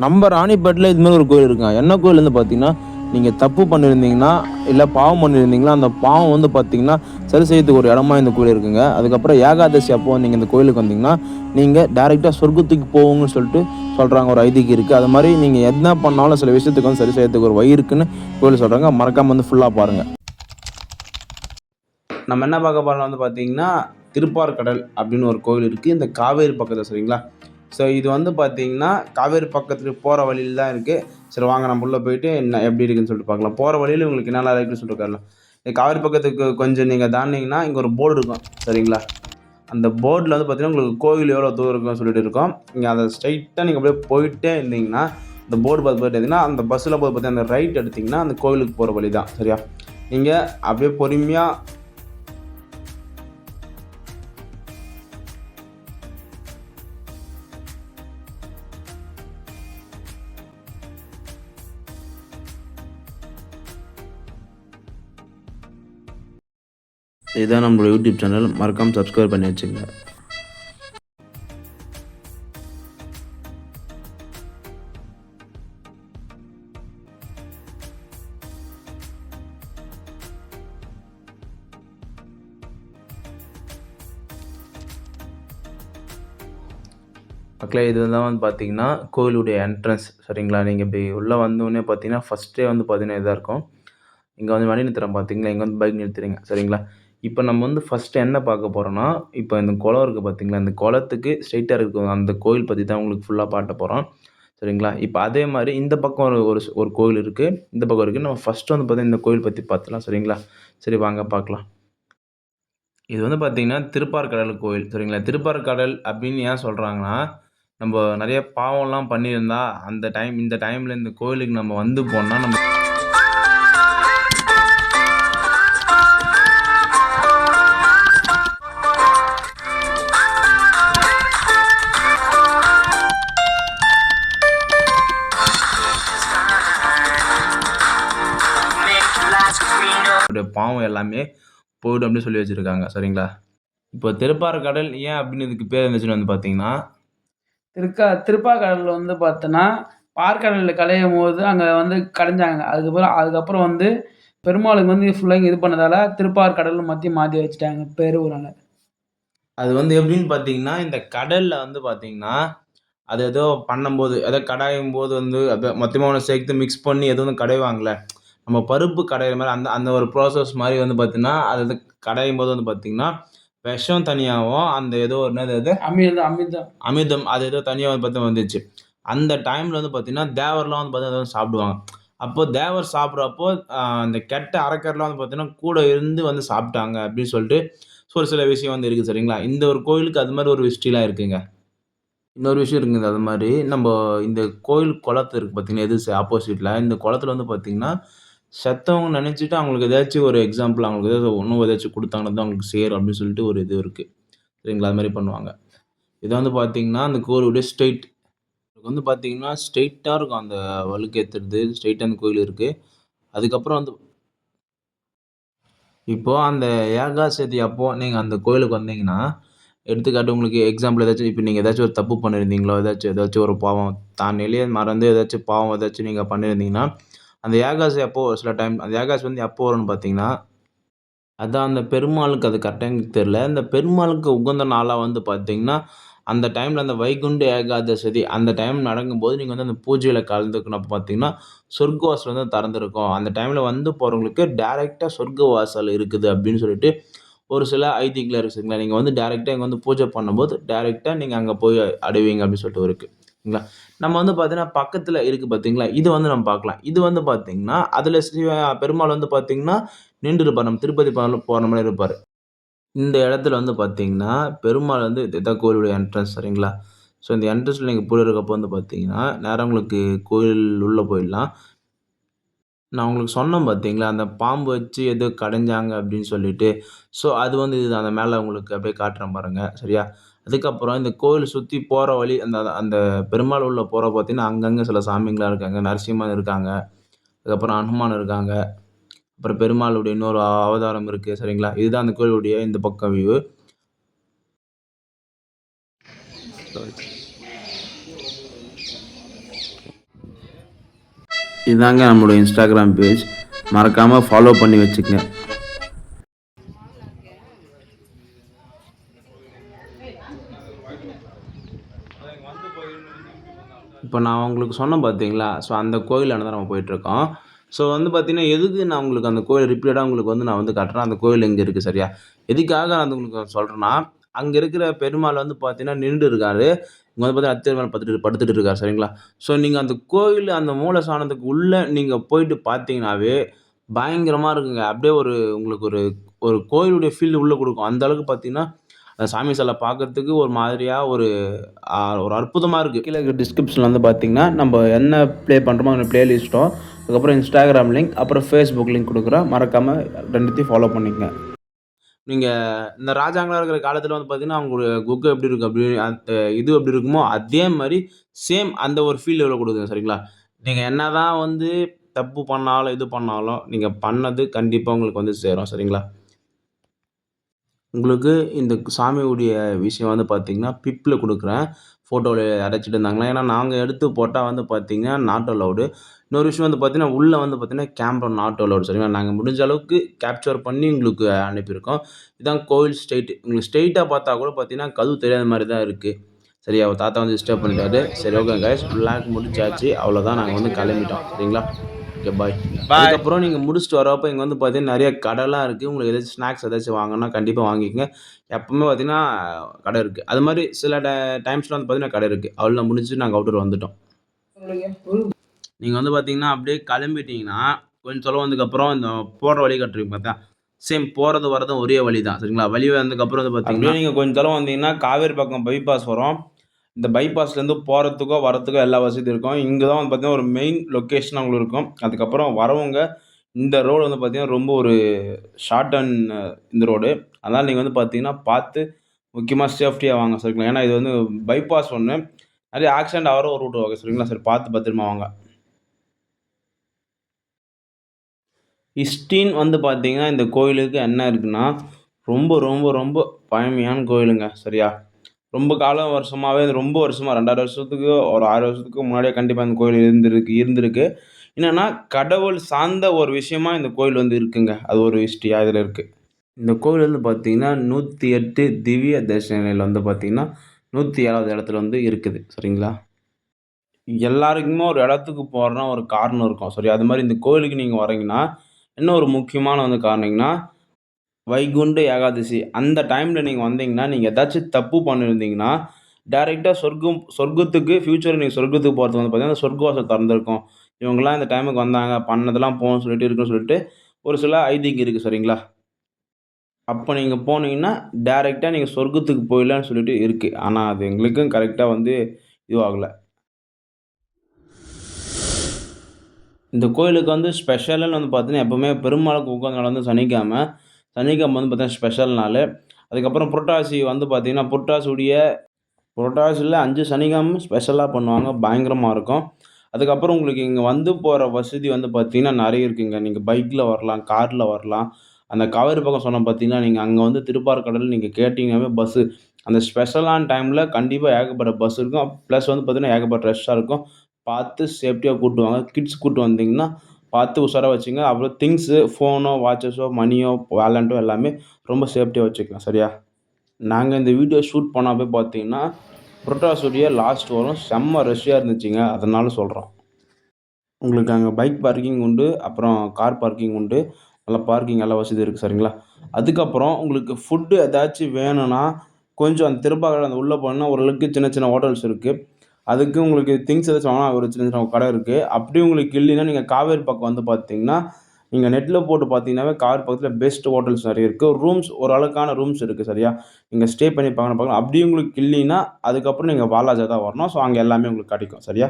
நம்ம ராணிப்பேட்டில் இது மாதிரி ஒரு கோயில் இருக்குங்க என்ன கோயில் வந்து பார்த்தீங்கன்னா நீங்கள் தப்பு பண்ணியிருந்தீங்கன்னா இல்லை பாவம் பண்ணியிருந்தீங்கன்னா அந்த பாவம் வந்து பார்த்தீங்கன்னா சரி செய்யறதுக்கு ஒரு இடமா இந்த கோயில் இருக்குங்க. அதுக்கப்புறம் ஏகாதசி அப்போ நீங்கள் இந்த கோயிலுக்கு வந்தீங்கன்னா நீங்கள் டேரெக்டாக சொர்க்கத்துக்கு போவோங்கன்னு சொல்லிட்டு சொல்கிறாங்க ஒரு ஐதீகம் இருக்குது அது மாதிரி நீங்கள் என்ன பண்ணாலும் சில விஷயத்துக்கு வந்து சரி செய்யறதுக்கு ஒரு வழி இருக்குன்னு கோயில் சொல்கிறாங்க மறக்காமல் வந்து ஃபுல்லாக பாருங்கள் நம்ம என்ன பார்க்க போகிறோம் வந்து பார்த்தீங்கன்னா திருப்பார்கடல் அப்படின்னு ஒரு கோயில் இருக்குது இந்த காவேரி பக்கத்தில் சரிங்களா? ஸோ இது வந்து பார்த்தீங்கன்னா காவேரி பக்கத்துக்கு போகிற வழியில் தான் இருக்குது சரி வாங்க நம்ம உள்ளே போயிட்டு என்ன எப்படி இருக்குன்னு சொல்லிட்டு பார்க்கலாம் போகிற வழியில் உங்களுக்கு என்னென்ன இருக்குன்னு சொல்லிட்டு பார்க்கலாம் இந்த காவேரி பக்கத்துக்கு கொஞ்சம் நீங்கள் தாண்டிங்கன்னா இங்கே ஒரு போர்டு இருக்கும். சரிங்களா? அந்த போர்டில் வந்து பார்த்தீங்கன்னா உங்களுக்கு கோவில் எவ்வளோ தூரம் இருக்குன்னு சொல்லிட்டு இருக்கோம். நீங்கள் அதை ஸ்ட்ரைட்டாக நீங்கள் அப்படியே போயிட்டே இருந்தீங்கன்னா இந்த போர்டு பார்த்து போயிட்டு அந்த பஸ்ஸில் போய் பார்த்தீங்கன்னா அந்த ரைட் எடுத்திங்கன்னா அந்த கோவிலுக்கு போகிற வழி தான். சரியா? நீங்கள் அப்படியே பொறுமையாக இதுதான் நம்மளோட யூடியூப் சேனல் மறக்காமல் சப்ஸ்கிரைப் பண்ணி வச்சுங்க மக்களே இது தான் வந்து பார்த்தீங்கன்னா கோயிலுடைய என்ட்ரன்ஸ் சரிங்களா? நீங்கள் இப்படி உள்ளே வந்தோடனே பார்த்தீங்கன்னா ஃபஸ்ட்டே வந்து பார்த்தீங்கன்னா இதாக இருக்கும். இங்கே வந்து வண்டி நிறுத்துறோம் பார்த்தீங்களா இங்கே வந்து பைக் நிறுத்துறீங்க சரிங்களா? இப்போ நம்ம வந்து ஃபஸ்ட்டு என்ன பார்க்க போகிறோன்னா இப்போ இந்த குளம் இருக்குது பார்த்தீங்களா? இந்த குளத்துக்கு ஸ்ட்ரைட்டாக இருக்கும் அந்த கோயில் பற்றி தான் உங்களுக்கு ஃபுல்லாக பாட்ட போகிறோம் சரிங்களா? இப்போ அதே மாதிரி இந்த பக்கம் ஒரு ஒரு ஒரு கோயில் இருக்குது இந்த பக்கம் இருக்குது நம்ம ஃபஸ்ட்டு வந்து பார்த்தீங்கன்னா இந்த கோயில் பற்றி பார்த்துலாம் சரிங்களா? சரி வாங்க பார்க்கலாம். இது வந்து பார்த்திங்கன்னா திருப்பார்கடல் கோயில். சரிங்களா? திருப்பார்கடல் அப்படின்னு ஏன் சொல்கிறாங்கன்னா நம்ம நிறைய பாவம்லாம் பண்ணியிருந்தா அந்த டைம் இந்த டைமில் இந்த கோயிலுக்கு நம்ம வந்து போனால் நம்ம நம்மளுடைய எல்லாமே போய்டும் அப்படின்னு சொல்லி வச்சுருக்காங்க. சரிங்களா? இப்போ திருப்பார்கடல் ஏன் அப்படின்னு இதுக்கு பேர் இருந்துச்சுன்னு வந்து பார்த்தீங்கன்னா திருக்கா திருப்பாக்கடலில் வந்து பார்த்தோன்னா பார்க்கடலில் கலையும் போது அங்கே வந்து கடைஞ்சாங்க. அதுக்கப்புறம் அதுக்கப்புறம் வந்து பெருமாளுக்கு வந்து ஃபுல்லாக இது பண்ணதால் திருப்பார்கடல் மத்திய மாற்றி வச்சுட்டாங்க பேர் அது வந்து எப்படின்னு பார்த்தீங்கன்னா இந்த கடலில் வந்து பார்த்தீங்கன்னா அது ஏதோ பண்ணும்போது ஏதோ கடாயும் போது வந்து அதை மொத்தமாக ஒன்று சேர்த்து மிக்ஸ் பண்ணி எதுவும் கடைவாங்களே கடைவாங்கல்ல நம்ம பருப்பு கடையிற மாதிரி அந்த அந்த ஒரு ப்ராசஸ் மாதிரி வந்து பார்த்தீங்கன்னா அது வந்து கடையும் போது வந்து பார்த்தீங்கன்னா விஷம் தனியாகவும் அந்த ஏதோ ஒரு என்னது அது? அமிர்தம் அமிர்தம். அமிர்தம் அது ஏதோ தனியாக வந்து பார்த்தா வந்துச்சு. அந்த டைமில் வந்து பார்த்தீங்கன்னா தேவர்லாம் வந்து பார்த்தீங்கன்னா அதை சாப்பிடுவாங்க. அப்போ தேவர் சாப்பிட்றப்போ அந்த கெட்ட அரக்கர்லாம் வந்து பார்த்தீங்கன்னா கூட இருந்து வந்து சாப்பிட்டாங்க அப்படின்னு சொல்லிட்டு ஒரு சில விஷயம் வந்து இருக்குது சரிங்களா? இந்த ஒரு கோயிலுக்கு அது மாதிரி ஒரு ஹிஸ்ட்ரிலாம் இருக்குங்க. இன்னொரு விஷயம் இருக்குங்க அது மாதிரி. நம்ம இந்த கோயில் குளத்து இருக்குது பார்த்தீங்கன்னா எது ஆப்போசிட்டில் இந்த குளத்துல வந்து பார்த்தீங்கன்னா செத்தவங்க நினச்சிட்டு அவங்களுக்கு ஏதாச்சும் ஒரு எக்ஸாம்பிள் அவங்களுக்கு ஏதாச்சும் உணவு ஏதாச்சும் கொடுத்தாங்கன்னா தான் அவங்களுக்கு சேரும் அப்படின்னு சொல்லிட்டு ஒரு இது இருக்குது சரிங்களா? அது மாதிரி பண்ணுவாங்க. இது வந்து பார்த்தீங்கன்னா அந்த கோயிலுடைய ஸ்ட்ரெயிட் வந்து பார்த்தீங்கன்னா ஸ்ட்ரெயிட்டாக இருக்கும். அந்த வழுக்கு ஏற்றுறது ஸ்ட்ரெயிட்டாக அந்த கோயில் இருக்குது அதுக்கப்புறம் வந்து இப்போது அந்த ஏகாசதி அப்போது நீங்கள் அந்த கோயிலுக்கு வந்தீங்கன்னா எடுத்துக்காட்டு உங்களுக்கு எக்ஸாம்பிள் ஏதாச்சும் இப்போ நீங்கள் ஏதாச்சும் ஒரு தப்பு பண்ணியிருந்தீங்களோ ஏதாச்சும் ஏதாச்சும் ஒரு பாவம் தானிலேயே மறந்து ஏதாச்சும் பாவம் ஏதாச்சும் நீங்கள் பண்ணியிருந்தீங்கன்னா அந்த ஏகாசி எப்போது சில டைம் அந்த ஏகாசி வந்து எப்போ வரும்னு பார்த்தீங்கன்னா அதான் அந்த பெருமாளுக்கு அது கரெக்டாக எனக்கு தெரில இந்த பெருமாளுக்கு உகந்த நாளாக வந்து பார்த்தீங்கன்னா அந்த டைமில் அந்த வைகுண்ட ஏகாதசதி அந்த டைம் நடக்கும்போது நீங்கள் வந்து அந்த பூஜையில் கலந்துக்கணும். அப்போ பார்த்தீங்கன்னா சொர்க்கவாசல் வந்து திறந்துருக்கும். அந்த டைமில் வந்து போகிறவங்களுக்கு டேரெக்டாக சொர்க்கவாசல் இருக்குது அப்படின்னு சொல்லிட்டு ஒரு சில ஐதீகங்கள் இருக்குங்களா நீங்கள் வந்து டேரெக்டாக இங்கே வந்து பூஜை பண்ணும்போது டேரெக்டாக நீங்கள் அங்கே போய் அடைவீங்க அப்படின்னு சொல்லிட்டு இருக்குது சரிங்களா நம்ம வந்து பார்த்தீங்கன்னா பக்கத்தில் இருக்குது பார்த்தீங்களா இது வந்து நம்ம பார்க்கலாம் இது வந்து பார்த்தீங்கன்னா அதில் ஸ்ரீ பெருமாள் வந்து பார்த்தீங்கன்னா நின்று இருப்பார். நம்ம திருப்பதி போகிற மாதிரி இருப்பார். இந்த இடத்துல வந்து பார்த்தீங்கன்னா பெருமாள் வந்து இதுதான் கோயிலுடைய என்ட்ரன்ஸ் சரிங்களா? ஸோ இந்த என்ட்ரன்ஸில் நீங்கள் போய் இருக்கப்போ வந்து பார்த்தீங்கன்னா நேரம் உங்களுக்கு கோயில் உள்ளே போயிடலாம். நான் உங்களுக்கு சொன்னேன் பார்த்தீங்களா அந்த பாம்பு வச்சு எதோ கடைஞ்சாங்க அப்படின்னு சொல்லிட்டு. ஸோ அது வந்து இது அந்த மேலே உங்களுக்கு அப்படியே காட்டுறேன் பாருங்கள் சரியா? அதுக்கப்புறம் இந்த கோயில் சுற்றி போகிற வழி அந்த அந்த பெருமாள் உள்ள போகிற பார்த்தீங்கன்னா அங்கங்கே சில சாமிங்களாம் இருக்காங்க. நரசிம்மன் இருக்காங்க. அதுக்கப்புறம் அனுமான் இருக்காங்க. அப்புறம் பெருமாளுடைய இன்னொரு அவதாரம் இருக்குது சரிங்களா? இதுதான் அந்த கோயிலுடைய இந்த பக்கம் வியூ இதாங்க நம்மளோட இன்ஸ்டாகிராம் பேஜ் மறக்காமல் ஃபாலோ பண்ணி வச்சுக்கங்க. இப்போ நான் உங்களுக்கு சொன்னேன் பார்த்தீங்களா? ஸோ அந்த கோயிலாண்ட தான் நம்ம போயிட்டுருக்கோம். ஸோ வந்து பார்த்தீங்கன்னா எதுக்கு நான் உங்களுக்கு அந்த கோயில் ரிப்பீட்டடாக உங்களுக்கு வந்து நான் வந்து கட்டுறேன்? அந்த கோயில் எங்கே இருக்குது சரியா? எதுக்காக நான் வந்து உங்களுக்கு சொல்கிறேன்னா அங்கே இருக்கிற பெருமாள் வந்து பார்த்தீங்கன்னா நின்று இருக்காரு. இங்கே வந்து பார்த்தீங்கன்னா அத்தியர் மேலே படுத்துட்டு படுத்துட்டு இருக்காரு சரிங்களா? ஸோ நீங்கள் அந்த கோயில் அந்த மூல சாணத்துக்கு உள்ளே நீங்கள் போயிட்டு பார்த்தீங்கன்னாவே பயங்கரமாக இருக்குங்க. அப்படியே ஒரு உங்களுக்கு ஒரு ஒரு கோயிலுடைய ஃபீல் உள்ளே கொடுக்கும். அந்த அளவுக்கு பார்த்தீங்கன்னா சாமி சிலை பார்க்கறதுக்கு ஒரு மாதிரியாக ஒரு ஒரு அற்புதமாக இருக்குது கீழே டிஸ்கிரிப்ஷனில் வந்து பார்த்தீங்கன்னா நம்ம என்ன ப்ளே பண்ணுறோமோ அந்த ப்ளேலிஸ்ட்டோ அதுக்கப்புறம் இன்ஸ்டாகிராம் லிங்க் அப்புறம் ஃபேஸ்புக் லிங்க் கொடுக்குறோம் மறக்காமல் ரெண்டுத்தையும் ஃபாலோ பண்ணிக்கங்க. நீங்கள் இந்த ராஜாங்களா இருக்கிற காலத்தில் வந்து பார்த்தீங்கன்னா அவங்களுடைய குக்கு எப்படி இருக்கும் அப்படி அந்த இது எப்படி இருக்குமோ அதே மாதிரி சேம் அந்த ஒரு ஃபீல் எவ்வளோ கொடுக்குங்க சரிங்களா? நீங்கள் என்ன தான் வந்து தப்பு பண்ணாலும் இது பண்ணாலும் நீங்கள் பண்ணது கண்டிப்பாக உங்களுக்கு வந்து சேரும் சரிங்களா? உங்களுக்கு இந்த சாமியுடைய விஷயம் வந்து பார்த்தீங்கன்னா பிப்பில் கொடுக்குறேன். ஃபோட்டோவில் அடைச்சிட்டு இருந்தாங்களா? ஏன்னா நாங்கள் எடுத்து போட்டால் வந்து பார்த்தீங்கன்னா நாட் அலவுடு இன்னொரு விஷயம் வந்து பார்த்தீங்கன்னா உள்ளே வந்து பார்த்தீங்கன்னா கேமரா நாட் அலவுட் சரிங்களா? நாங்கள் முடிஞ்ச அளவுக்கு கேப்சர் பண்ணி உங்களுக்கு அனுப்பியிருக்கோம். இதான் கோவில் ஸ்டேட் உங்களுக்கு ஸ்ட்ரெயிட்டாக பார்த்தா கூட பார்த்தீங்கன்னா கதவு தெரியாத மாதிரி தான் இருக்குது சரியா தாத்தா வந்து டிஸ்டர்ப் பண்ணிட்டாரு. சரி ஓகே கைஸ் பிளாக் முடிச்சாச்சு அவ்வளோதான் நாங்கள் வந்து கிளம்பிட்டோம். சரிங்களா? ஓகே பாய் அதுக்கப்புறம் நீங்கள் முடிச்சுட்டு வரப்போ இங்கே வந்து பார்த்தீங்கன்னா நிறைய கடைலாம் இருக்குது உங்களுக்கு ஏதாச்சும் ஸ்நாக்ஸ் ஏதாச்சும் வாங்கினா கண்டிப்பாக வாங்கிக்கங்க. எப்பவுமே பார்த்தீங்கன்னா கடை இருக்குது அது மாதிரி சில டை டைம்ஸில் வந்து பார்த்தீங்கன்னா கடை இருக்குது அவ்வளோ முடிச்சு நாங்கள் அவுட்டர் வந்துட்டோம். நீங்கள் வந்து பார்த்தீங்கன்னா அப்படியே கிளம்பிட்டீங்கன்னா கொஞ்சம் தொலை வந்ததுக்கப்புறம் இந்த போகிற வழி கட்டுறீங்க பார்த்தா சேம் போகிறது வரதும் ஒரே வழி தான் சரிங்களா? வழி வந்ததுக்கப்புறம் வந்து பார்த்தீங்கன்னா நீங்கள் கொஞ்சம் தொலை வந்தீங்கன்னா காவேரி பக்கம் பைபாஸ் வரும். இந்த பைபாஸ்லேருந்து போகிறதுக்கோ வரத்துக்கோ எல்லா வசதியும் இருக்கும். இங்கே தான் வந்து பார்த்தீங்கன்னா ஒரு மெயின் லொக்கேஷன் அவங்களுக்கு இருக்கும். அதுக்கப்புறம் வரவங்க இந்த ரோடு வந்து பார்த்தீங்கன்னா ரொம்ப ஒரு ஷார்ட் அண்ட் இந்த ரோடு அதனால் நீங்கள் வந்து பார்த்தீங்கன்னா பார்த்து முக்கியமாக சேஃப்டியாக வாங்க சரிங்களா ஏன்னா இது வந்து பைபாஸ் ஒன்று நிறைய ஆக்சிடென்ட் ஆகிற ஒரு ரூட் வாங்க சரிங்களா சரி பார்த்து பத்திரமா வாங்க. ஹிஸ்டின் வந்து பார்த்தீங்கன்னா இந்த கோயிலுக்கு என்ன இருக்குன்னா ரொம்ப ரொம்ப ரொம்ப பழமையான கோயிலுங்க சரியா? ரொம்ப காலம் வருஷமாகவே ரொம்ப வருஷமாக ரெண்டாயிரம் வருஷத்துக்கு ஒரு ஆறு வருஷத்துக்கு முன்னாடியே கண்டிப்பாக இந்த கோயில் இருந்திருக்கு இருந்திருக்கு. என்னென்னா கடவுள் சார்ந்த ஒரு விஷயமா இந்த கோயில் வந்து இருக்குங்க. அது ஒரு ஹிஸ்ட்ரியாக இதில் இருக்குது இந்த கோவில் வந்து பார்த்திங்கன்னா நூற்றி எட்டு திவ்ய தரிசனையில் வந்து பார்த்திங்கன்னா நூற்றி ஏழாவது இடத்துல வந்து இருக்குது. சரிங்களா? எல்லாருக்குமே ஒரு இடத்துக்கு போகிறோன்னா ஒரு காரணம் இருக்கும். சரி அது மாதிரி இந்த கோயிலுக்கு நீங்கள் வரீங்கன்னா என்ன ஒரு முக்கியமான வந்து காரணம்னா வைகுண்ட ஏகாதசி. அந்த டைமில் நீங்கள் வந்தீங்கன்னா நீங்கள் ஏதாச்சும் தப்பு பண்ணியிருந்தீங்கன்னா டேரெக்டாக சொர்க்கம் சொர்க்கத்துக்கு ஃப்யூச்சரில் நீங்கள் சொர்க்கத்துக்கு போகிறது வந்து பார்த்தீங்கன்னா சொர்க்கவாசம் திறந்துருக்கும். இவங்கெல்லாம் இந்த டைமுக்கு வந்தாங்க பண்ணதெல்லாம் போகணும்னு சொல்லிட்டு இருக்குன்னு சொல்லிட்டு ஒரு சில ஐதீகம் இருக்குது சரிங்களா? அப்போ நீங்கள் போனீங்கன்னா டேரெக்டாக நீங்கள் சொர்க்கத்துக்கு போயிடலான்னு சொல்லிட்டு இருக்குது ஆனால் அது எங்களுக்கும் கரெக்டாக வந்து இதுவாகலை. இந்த கோயிலுக்கு வந்து ஸ்பெஷலுன்னு வந்து பார்த்தீங்கன்னா எப்போவுமே பெருமாளுக்கு உட்காந்து வந்து சனிக்காமல் சனிக்கிழமை வந்து பார்த்தீங்கன்னா ஸ்பெஷல் நாள். அதுக்கப்புறம் புரட்டாசி வந்து பார்த்திங்கன்னா புரட்டாசியுடைய புரட்டாசியில் அஞ்சு சனிக்கிழமை ஸ்பெஷலாக பண்ணுவாங்க. பயங்கரமாக இருக்கும். அதுக்கப்புறம் உங்களுக்கு இங்கே வந்து போகிற வசதி வந்து பார்த்திங்கன்னா நிறைய இருக்குங்க. நீங்கள் பைக்கில் வரலாம் காரில் வரலாம். அந்த காவேரி பக்கம் சொன்ன பார்த்தீங்கன்னா நீங்கள் அங்கே வந்து திருப்பார்கடல் நீங்கள் கேட்டிங்கனாவே பஸ்ஸு அந்த ஸ்பெஷலான டைமில் கண்டிப்பாக ஏகப்பட்ட பஸ் இருக்கும். ப்ளஸ் வந்து பார்த்திங்கன்னா ஏகப்பட்ட ரஷ்ஷாக இருக்கும். பார்த்து சேஃப்டியாக கூப்பிட்டு வாங்க. கிட்ஸ் கூப்பிட்டு வந்தீங்கன்னா பார்த்து உஷாராக வச்சுங்க. அப்புறம் திங்ஸு ஃபோனோ வாட்சஸோ மணியோ வேலண்ட்டோ எல்லாமே ரொம்ப சேஃப்டியாக வச்சுக்கலாம் சரியா? நாங்கள் இந்த வீடியோ ஷூட் பண்ணப்போ பார்த்தீங்கன்னா புரட்டாசுடைய லாஸ்ட் வரும். செம்ம ரஷ்ஷாக இருந்துச்சுங்க. அதனால சொல்கிறோம் உங்களுக்கு அங்கே பைக் பார்க்கிங் உண்டு அப்புறம் கார் பார்க்கிங் உண்டு. நல்லா பார்க்கிங் எல்லா வசதி இருக்குது சரிங்களா? அதுக்கப்புறம் உங்களுக்கு ஃபுட்டு ஏதாச்சும் வேணும்னா கொஞ்சம் அந்த திருப்பாக்கடை அந்த உள்ளே போனால் ஓரளவுக்கு சின்ன சின்ன ஹோட்டல்ஸ் இருக்குது அதுக்கு உங்களுக்கு திங்ஸ் ஏதாச்சும் வாங்கினா ஒரு சின்ன சின்ன கடை இருக்குது அப்படி உங்களுக்கு இல்லைன்னா நீங்கள் காவேரி பக்கம் வந்து பார்த்தீங்கன்னா நீங்கள் நெட்டில் போட்டு பார்த்தீங்கன்னாவே காவேரி பக்கத்தில் பெஸ்ட் ஹோட்டல்ஸ் நிறைய இருக்குது ரூம்ஸ் ஒரு அளவுக்கான ரூம்ஸ் இருக்குது சரியா? நீங்கள் ஸ்டே பண்ணி பார்க்கணும் பார்க்கலாம் அப்படி உங்களுக்கு இல்லைன்னா அதுக்கப்புறம் நீங்கள் வாலாஜா தான் வரணும். ஸோ அங்கே எல்லாமே உங்களுக்கு கிடைக்கும் சரியா?